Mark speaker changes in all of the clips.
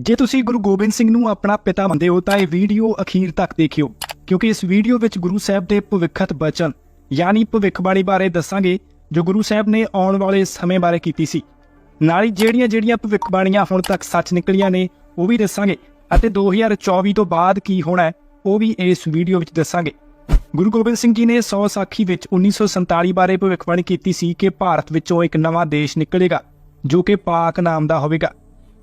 Speaker 1: ਜੇ ਤੁਸੀਂ ਗੁਰੂ ਗੋਬਿੰਦ ਸਿੰਘ ਨੂੰ ਆਪਣਾ ਪਿਤਾ ਮੰਨਦੇ ਹੋ, ਤਾਂ ਇਹ ਵੀਡੀਓ ਅਖੀਰ ਤੱਕ ਦੇਖਿਓ, ਕਿਉਂਕਿ ਇਸ ਵੀਡੀਓ ਵਿੱਚ ਗੁਰੂ ਸਾਹਿਬ ਦੇ ਭਵਿੱਖਤ ਬਚਨ, ਯਾਨੀ ਭਵਿੱਖਬਾਣੀ ਬਾਰੇ ਦੱਸਾਂਗੇ, ਜੋ ਗੁਰੂ ਸਾਹਿਬ ਨੇ ਆਉਣ ਵਾਲੇ ਸਮੇਂ ਬਾਰੇ ਕੀਤੀ ਸੀ। ਨਾਲ ਹੀ ਜਿਹੜੀਆਂ-ਜਿਹੜੀਆਂ ਭਵਿੱਖਬਾਣੀਆਂ ਹੁਣ ਤੱਕ ਸੱਚ ਨਿਕਲੀਆਂ ਨੇ, ਉਹ ਵੀ ਦੱਸਾਂਗੇ, ਅਤੇ 2024 ਤੋਂ ਬਾਅਦ ਕੀ ਹੋਣਾ ਹੈ, ਉਹ ਵੀ ਇਸ ਵੀਡੀਓ ਵਿੱਚ ਦੱਸਾਂਗੇ। ਗੁਰੂ ਗੋਬਿੰਦ ਸਿੰਘ ਜੀ ਨੇ 100 ਸਾਖੀ ਵਿੱਚ 1947 ਬਾਰੇ ਭਵਿੱਖਬਾਣੀ ਕੀਤੀ ਸੀ ਕਿ ਭਾਰਤ ਵਿੱਚੋਂ ਇੱਕ ਨਵਾਂ ਦੇਸ਼ ਨਿਕਲੇਗਾ, ਜੋ ਕਿ ਪਾਕ ਨਾਮ ਦਾ ਹੋਵੇਗਾ।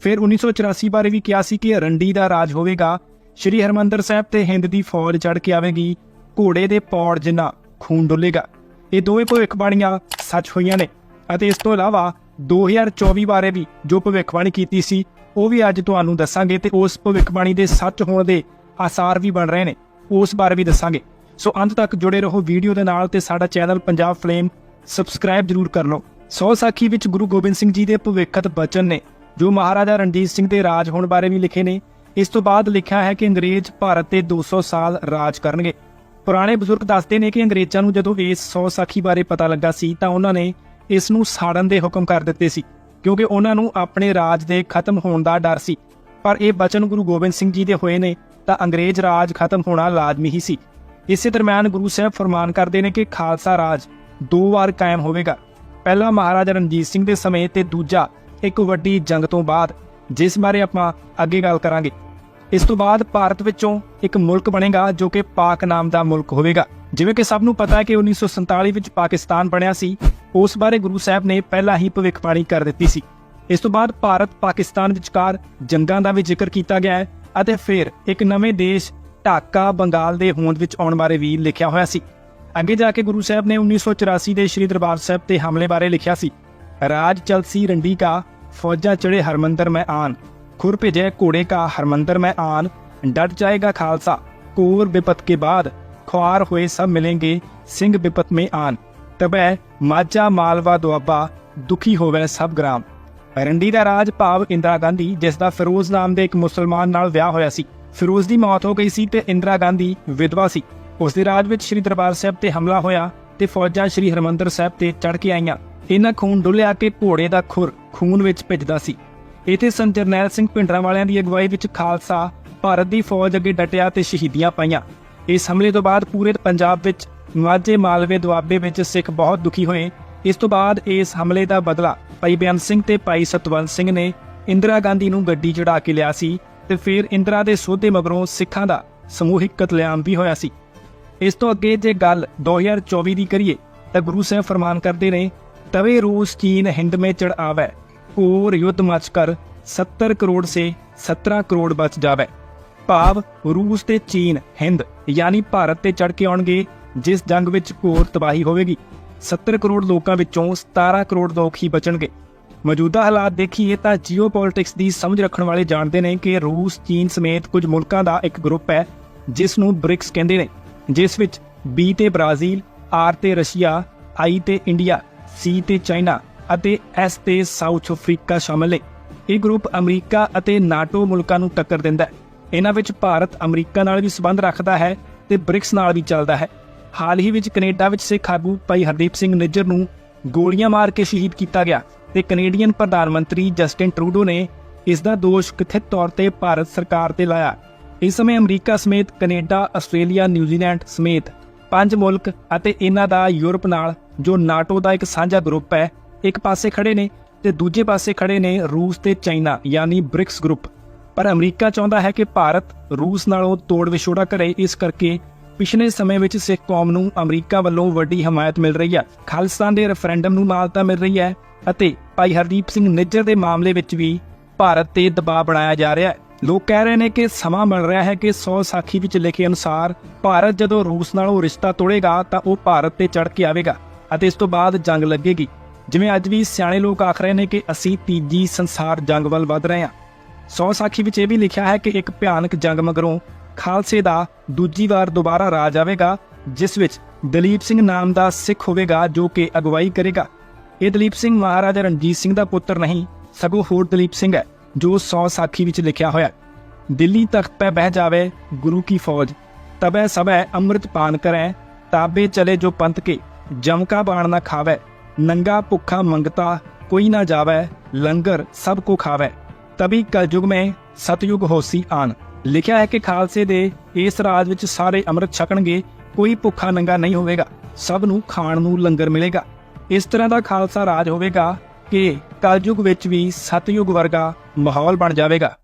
Speaker 1: ਫਿਰ 1984 ਬਾਰੇ ਵੀ ਕਿਹਾ ਸੀ ਕਿ ਰੰਡੀ ਦਾ ਰਾਜ ਹੋਵੇਗਾ। ਸ਼੍ਰੀ ਹਰਮੰਦਰ ਸਾਹਿਬ ਤੇ ਹਿੰਦ ਦੀ ਫੌਜ ਚੜ ਕੇ ਆਵੇਗੀ। ਘੋੜੇ ਦੇ ਪੌੜ ਜਿੰਨਾ ਖੂਨ ਡੁੱਲੇਗਾ। ਇਹ ਦੋਵੇਂ ਭਵਿੱਖਬਾਣੀਆਂ ਸੱਚ ਹੋਈਆਂ ਨੇ ਅਤੇ ਇਸ ਤੋਂ ਇਲਾਵਾ 2024 ਬਾਰੇ ਵੀ ਜੋ ਭਵਿੱਖਬਾਣੀ ਕੀਤੀ ਸੀ, ਉਹ ਵੀ ਅੱਜ ਤੁਹਾਨੂੰ ਦੱਸਾਂਗੇ ਤੇ ਉਸ ਭਵਿੱਖਬਾਣੀ ਦੇ ਸੱਚ ਹੋਣ ਦੇ ਆਸਾਰ ਵੀ ਬਣ ਰਹੇ ਨੇ। ਉਸ ਬਾਰੇ ਵੀ ਦੱਸਾਂਗੇ। ਸੋ ਅੰਤ ਤੱਕ ਜੁੜੇ ਰਹੋ ਵੀਡੀਓ ਦੇ ਨਾਲ ਤੇ ਸਾਡਾ ਚੈਨਲ ਪੰਜਾਬ ਫਲੇਮ ਸਬਸਕ੍ਰਾਈਬ ਜਰੂਰ ਕਰ ਲਓ। ਸੌ ਸਾਖੀ ਵਿੱਚ ਗੁਰੂ ਗੋਬਿੰਦ ਸਿੰਘ ਜੀ ਦੇ ਭਵਿੱਖਤ ਬਚਨ ਨੇ। ਜੋ ਮਹਾਰਾਜਾ ਰਣਜੀਤ ਸਿੰਘ ਦੇ ਰਾਜ ਹੋਣ ਬਾਰੇ ਵੀ ਲਿਖੇ ਨੇ, ਇਸ ਤੋਂ ਬਾਅਦ ਲਿਖਿਆ ਹੈ ਕਿ ਅੰਗਰੇਜ਼ ਭਾਰਤ ਤੇ 200 ਸਾਲ ਰਾਜ ਕਰਨਗੇ। ਪੁਰਾਣੇ ਬਜ਼ੁਰਗ ਦੱਸਦੇ ਨੇ ਕਿ ਅੰਗਰੇਜ਼ਾਂ ਨੂੰ ਜਦੋਂ ਇਸ ਸੌ ਸਾਖੀ ਬਾਰੇ ਪਤਾ ਲੱਗਾ ਸੀ, ਤਾਂ ਉਹਨਾਂ ਨੇ ਇਸ ਨੂੰ ਸਾੜਨ ਦੇ ਹੁਕਮ ਕਰ ਦਿੱਤੇ ਸੀ, ਕਿਉਂਕਿ ਉਹਨਾਂ ਨੂੰ ਆਪਣੇ ਰਾਜ ਦੇ ਖਤਮ ਹੋਣ ਦਾ ਡਰ ਸੀ। ਪਰ ਇਹ ਬਚਨ ਗੁਰੂ ਗੋਬਿੰਦ ਸਿੰਘ ਜੀ ਦੇ ਹੋਏ ਨੇ, ਤਾਂ ਅੰਗਰੇਜ਼ ਰਾਜ ਖਤਮ ਹੋਣਾ ਲਾਜ਼ਮੀ ਹੀ ਸੀ। ਇਸੇ ਦਰਮਿਆਨ ਗੁਰੂ ਸਾਹਿਬ ਫਰਮਾਨ ਕਰਦੇ ਨੇ ਕਿ ਖਾਲਸਾ ਰਾਜ ਦੋ ਵਾਰ ਕਾਇਮ ਹੋਵੇਗਾ। ਪਹਿਲਾ ਮਹਾਰਾਜਾ ਰਣਜੀਤ ਸਿੰਘ ਦੇ ਸਮੇਂ ਤੇ ਦੂਜਾ ਇੱਕ ਵੱਡੀ ਜੰਗ ਤੋਂ ਬਾਅਦ, ਜਿਸ ਬਾਰੇ ਆਪਾਂ ਅੱਗੇ ਗੱਲ ਕਰਾਂਗੇ। ਇਸ ਤੋਂ ਬਾਅਦ ਭਾਰਤ ਵਿੱਚੋਂ ਇੱਕ ਮੁਲਕ ਬਣੇਗਾ ਜੋ ਕਿ ਪਾਕ ਨਾਮ ਦਾ ਮੁਲਕ ਹੋਵੇਗਾ। ਜਿਵੇਂ ਕਿ ਸਭ ਨੂੰ ਪਤਾ ਹੈ ਕਿ 1947 ਵਿੱਚ ਪਾਕਿਸਤਾਨ ਬਣਿਆ ਸੀ, ਉਸ ਬਾਰੇ ਗੁਰੂ ਸਾਹਿਬ ਨੇ ਪਹਿਲਾਂ ਹੀ ਭਵਿੱਖਬਾਣੀ ਕਰ ਦਿੱਤੀ ਸੀ। ਇਸ ਤੋਂ ਬਾਅਦ ਭਾਰਤ ਪਾਕਿਸਤਾਨ ਵਿਚਕਾਰ ਜੰਗਾਂ ਦਾ ਵੀ ਜ਼ਿਕਰ ਕੀਤਾ ਗਿਆ ਹੈ ਅਤੇ ਫਿਰ ਇੱਕ ਨਵੇਂ ਦੇਸ਼ ਢਾਕਾ ਬੰਗਾਲ ਦੇ ਹੋਂਦ ਵਿੱਚ ਆਉਣ ਬਾਰੇ ਵੀ ਲਿਖਿਆ ਹੋਇਆ ਸੀ। ਅੱਗੇ ਜਾ ਕੇ ਗੁਰੂ ਸਾਹਿਬ ਨੇ 1984 ਦੇ ਸ੍ਰੀ ਦਰਬਾਰ ਸਾਹਿਬ ਤੇ ਹਮਲੇ ਬਾਰੇ ਲਿਖਿਆ ਸੀ। ਰਾਜ ਚਲਸੀ ਰੰਡੀ ਕਾ, ਫੌਜਾਂ ਚੜੇ ਹਰਮੰਦਰ ਮੈਂ ਆਨ। ਖੁਰ ਭੇਜੇ ਘੋੜੇ ਕਾ, ਹਰਮੰਦਰ ਮੈਂ ਆਨ। ਡਟ ਜਾਏਗਾ ਖਾਲਸਾ, ਕੋਰ ਵਿਪਤ ਕੇ ਬਾਦ। ਖੁਆਰ ਹੋਏ ਸਭ ਮਿਲेंगे ਸਿੰਘ ਵਿਪਤ ਮੈਂ ਆਨ। ਤਬੈ ਮਾਝਾ ਮਾਲਵਾ ਦੁਆਬਾ, ਦੁਖੀ ਹੋਵੇ ਸਭ ਗ੍ਰਾਮ। ਰੰਡੀ ਦਾ ਰਾਜ ਭਾਵ ਇੰਦਰਾ ਗਾਂਧੀ, ਜਿਸ ਦਾ ਫਿਰੋਜ਼ ਨਾਮ ਦੇ ਇੱਕ ਮੁਸਲਮਾਨ ਨਾਲ ਵਿਆਹ ਹੋਇਆ ਸੀ। ਫਿਰੋਜ਼ ਦੀ ਮੌਤ ਹੋ ਗਈ ਸੀ ਤੇ ਇੰਦਰਾ ਗਾਂਧੀ ਵਿਧਵਾ ਸੀ। ਉਸ ਦੇ ਰਾਜ ਵਿੱਚ ਸ੍ਰੀ ਦਰਬਾਰ ਸਾਹਿਬ ਤੇ ਹਮਲਾ ਹੋਇਆ ਤੇ ਫੌਜਾਂ ਸ੍ਰੀ ਹਰਮੰਦਰ ਸਾਹਿਬ ਤੇ ਚੜ ਕੇ ਆਈਆਂ। ਇਹਨਾਂ ਖੂਨ ਡੁੱਲਿਆ ਕਿ ਘੋੜੇ ਦਾ ਖੁਰ ਖੂਨ ਵਿੱਚ ਭਿੱਜਦਾ ਸੀ। ਇਥੇ ਸੰਤ ਜਰਨੈਲ ਸਿੰਘ ਭਿੰਡਰਾਂ ਵਾਲਿਆਂ ਦੀ ਅਗਵਾਈ ਵਿੱਚ ਖਾਲਸਾ ਭਾਰਤ ਦੀ ਫੌਜ ਅੱਗੇ ਡਟਿਆ ਤੇ ਸ਼ਹੀਦੀਆਂ ਪਾਈਆਂ। ਇਸ ਹਮਲੇ ਤੋਂ ਬਾਅਦ ਪੂਰੇ ਪੰਜਾਬ ਵਿੱਚ ਮਾਝੇ ਮਾਲਵੇ ਦੁਆਬੇ ਵਿੱਚ ਸਿੱਖ ਬਹੁਤ ਦੁਖੀ ਹੋਏ। ਇਸ ਤੋਂ ਬਾਅਦ ਇਸ ਹਮਲੇ ਦਾ ਬਦਲਾ ਭਾਈ ਬੇਅੰਤ ਸਿੰਘ ਤੇ ਭਾਈ ਸਤਵੰਤ ਸਿੰਘ ਨੇ ਇੰਦਰਾ ਗਾਂਧੀ ਨੂੰ ਗੱਡੀ ਚੜਾ ਕੇ ਲਿਆ ਸੀ ਤੇ ਫਿਰ ਇੰਦਰਾ ਦੇ ਸੋਧੇ ਮਗਰੋਂ ਸਿੱਖਾਂ ਦਾ ਸਮੂਹਿਕ ਕਤਲੇਆਮ ਵੀ ਹੋਇਆ ਸੀ। ਇਸ ਤੋਂ ਅੱਗੇ ਜੇ ਗੱਲ 2024 ਦੀ ਕਰੀਏ ਤਾਂ ਗੁਰੂ ਸਾਹਿਬ ਫਰਮਾਨ ਕਰਦੇ ਨੇ ਤਵੇ ਰੂਸ ਚੀਨ ਹਿੰਦ ਮੇ ਚੜ ਆਵੇ और युद्ध मच कर 70 ਕਰੋੜ ਸੇ 17 ਕਰੋੜ ਬਚ ਜਾਵੇ ਭਾਵ ਰੂਸ ਤੇ ਚੀਨ ਹਿੰਦ ਯਾਨੀ ਭਾਰਤ ਤੇ ਚੜ ਕੇ ਆਉਣਗੇ ਜਿਸ ਜੰਗ ਵਿੱਚ ਘੋਰ ਤਬਾਹੀ ਹੋਵੇਗੀ 70 ਕਰੋੜ ਲੋਕਾਂ ਵਿੱਚੋਂ 17 ਕਰੋੜ ਲੋਕ ਹੀ ਬਚਣਗੇ ਮੌਜੂਦਾ ਹਾਲਾਤ ਦੇਖੀਏ ਤਾਂ ਜੀਓਪੋਲਿਟਿਕਸ ਦੀ ਸਮਝ ਰੱਖਣ ਵਾਲੇ ਜਾਣਦੇ ਨੇ ਕਿ ਰੂਸ ਚੀਨ ਸਮੇਤ ਕੁਝ ਮੁਲਕਾਂ ਦਾ ਇੱਕ ਗਰੁੱਪ ਹੈ ਜਿਸ ਨੂੰ ਬ੍ਰਿਕਸ ਕਹਿੰਦੇ ਨੇ ਜਿਸ ਵਿੱਚ ਬੀ ਤੇ ਬ੍ਰਾਜ਼ੀਲ ਆਰ ਤੇ ਰਸ਼ੀਆ ਆਈ ਤੇ ਇੰਡੀਆ ਸੀ ਤੇ ਚਾਈਨਾ ਅਤੇ ਐਸ ਤੇ ਸਾਊਥ ਅਫਰੀਕਾ ਸ਼ਾਮਲ ਨੇ। ਇਹ ਗਰੁੱਪ ਅਮਰੀਕਾ ਅਤੇ ਨਾਟੋ ਮੁਲਕਾਂ ਨੂੰ ਟੱਕਰ ਦਿੰਦਾ ਹੈ। ਇਹਨਾਂ ਵਿੱਚ ਭਾਰਤ ਅਮਰੀਕਾ ਨਾਲ ਵੀ ਸਬੰਧ ਰੱਖਦਾ ਹੈ ਤੇ ਬ੍ਰਿਕਸ ਨਾਲ ਵੀ ਚੱਲਦਾ ਹੈ। ਹਾਲ ਹੀ ਵਿੱਚ ਕੈਨੇਡਾ ਵਿੱਚ ਸਿੱਖ ਆਗੂ ਭਾਈ ਹਰਦੀਪ ਸਿੰਘ ਨਿੱਜਰ ਨੂੰ ਗੋਲੀਆਂ ਮਾਰ ਕੇ ਸ਼ਹੀਦ ਕੀਤਾ ਗਿਆ ਤੇ ਕੈਨੇਡੀਅਨ ਪ੍ਰਧਾਨ ਮੰਤਰੀ ਜਸਟਿਨ ਟਰੂਡੋ ਨੇ ਇਸ ਦਾ ਦੋਸ਼ ਕਥਿਤ ਤੌਰ ਤੇ ਭਾਰਤ ਸਰਕਾਰ ਤੇ ਲਾਇਆ। ਇਸ ਸਮੇਂ ਅਮਰੀਕਾ ਸਮੇਤ ਕੈਨੇਡਾ, ਆਸਟ੍ਰੇਲੀਆ, ਨਿਊਜ਼ੀਲੈਂਡ ਸਮੇਤ ਪੰਜ ਮੁਲਕ ਅਤੇ ਇਹਨਾਂ ਦਾ ਯੂਰਪ ਨਾਲ, ਜੋ ਨਾਟੋ ਦਾ ਇੱਕ ਸਾਂਝਾ ਗਰੁੱਪ ਹੈ, ਇੱਕ ਪਾਸੇ ਖੜੇ ਨੇ ਤੇ ਦੂਜੇ ਪਾਸੇ ਖੜੇ ਨੇ ਰੂਸ ਤੇ ਚਾਈਨਾ, ਯਾਨੀ ਬ੍ਰਿਕਸ ਗਰੁੱਪ। ਪਰ ਅਮਰੀਕਾ ਚਾਹੁੰਦਾ ਹੈ ਕਿ ਭਾਰਤ ਰੂਸ ਨਾਲੋਂ ਤੋੜ ਵਿਛੋੜਾ ਕਰੇ, ਇਸ ਕਰਕੇ ਪਿਛਲੇ ਸਮੇਂ ਵਿੱਚ ਸਿੱਖ ਕੌਮ ਨੂੰ ਅਮਰੀਕਾ ਵੱਲੋਂ ਵੱਡੀ ਹਮਾਇਤ ਮਿਲ ਰਹੀ ਹੈ। ਖਾਲਿਸਤਾਨ ਦੇ ਰੈਫਰੈਂਡਮ ਨੂੰ ਮਾਨਤਾ ਮਿਲ ਰਹੀ ਹੈ ਅਤੇ ਭਾਈ ਹਰਦੀਪ ਸਿੰਘ ਨਿੱਜਰ ਦੇ ਮਾਮਲੇ ਵਿੱਚ ਵੀ ਭਾਰਤ ਤੇ ਦਬਾਅ ਬਣਾਇਆ ਜਾ ਰਿਹਾ ਹੈ। ਲੋਕ ਕਹਿ ਰਹੇ ਨੇ ਕਿ ਸਮਾਂ ਮਿਲ ਰਿਹਾ ਹੈ ਕਿ 100 ਸਾਖੀ ਵਿੱਚ ਲਿਖੇ ਅਨੁਸਾਰ ਭਾਰਤ ਜਦੋਂ ਰੂਸ ਨਾਲੋਂ ਰਿਸ਼ਤਾ ਤੋੜੇਗਾ ਤਾਂ ਉਹ ਭਾਰਤ ਤੇ ਚੜ ਕੇ ਆਵੇਗਾ ਅਤੇ ਇਸ ਤੋਂ ਬਾਅਦ ਜੰਗ ਲੱਗੇਗੀ। ਜਿਵੇਂ ਅੱਜ ਵੀ ਸਿਆਣੇ ਲੋਕ ਆਖ ਰਹੇ ਨੇ ਕਿ ਅਸੀਂ ਤੀਜੀ ਸੰਸਾਰ ਜੰਗ ਵੱਲ ਵਧ ਰਹੇ ਹਾਂ। ਸੌ ਸਾਖੀ ਵਿੱਚ ਇਹ ਵੀ ਲਿਖਿਆ ਹੈ ਕਿ ਇੱਕ ਭਿਆਨਕ ਜੰਗ ਮਗਰੋਂ ਖਾਲਸੇ ਦਾ ਦੂਜੀ ਵਾਰ ਦੁਬਾਰਾ ਰਾਜ ਆਵੇਗਾ, ਜਿਸ ਵਿੱਚ ਦਲੀਪ ਸਿੰਘ ਨਾਮ ਦਾ ਸਿੱਖ ਹੋਵੇਗਾ ਜੋ ਕਿ ਅਗਵਾਈ ਕਰੇਗਾ। ਇਹ ਦਲੀਪ ਸਿੰਘ ਮਹਾਰਾਜਾ ਰਣਜੀਤ ਸਿੰਘ ਦਾ ਪੁੱਤਰ ਨਹੀਂ, ਸਗੋਂ ਹੋਰ ਦਲੀਪ ਸਿੰਘ ਹੈ। ਜੋ 100 ਸਾਖੀ ਵਿੱਚ ਲਿਖਿਆ ਹੋਇਆ ਦਿੱਲੀ ਤਖਤ ਪੈ ਬਹਿ ਜਾਵੇ ਗੁਰੂ ਕੀ ਫੌਜ। ਤਬੈ ਸਭੈ ਅੰਮ੍ਰਿਤ ਪਾਨ ਕਰੈ, ਤਾਬੇ ਚਲੇ ਜੋ ਪੰਥ ਕੇ। ਜਮਕਾ ਬਾਣ ਨਾ ਖਾਵੇ, ਨੰਗਾ ਭੁੱਖਾ ਮੰਗਤਾ ਕੋਈ ਨਾ ਜਾਵੇ, ਲੰਗਰ ਸਭ ਕੋ ਖਾਵੇ। ਤਬੀ ਕਲਯੁਗ ਮੈਂ ਸਤਯੁਗ ਹੋਸੀ ਆਨ। ਲਿਖਿਆ ਹੈ ਕਿ ਖਾਲਸੇ ਦੇ ਇਸ ਰਾਜ ਵਿੱਚ ਸਾਰੇ ਅੰਮ੍ਰਿਤ ਛਕਣਗੇ, ਕੋਈ ਭੁੱਖਾ ਨੰਗਾ ਨਹੀਂ ਹੋਵੇਗਾ। ਸਭ ਨੂੰ ਖਾਣ ਨੂੰ ਲੰਗਰ ਮਿਲੇਗਾ। ਇਸ ਤਰ੍ਹਾਂ ਦਾ ਖਾਲਸਾ ਰਾਜ ਹੋਵੇਗਾ ਕਿ ਕਲਯੁਗ ਵਿੱਚ ਵੀ ਸਤਯੁਗ ਵਰਗਾ ਮਾਹੌਲ ਬਣ ਜਾਵੇਗਾ।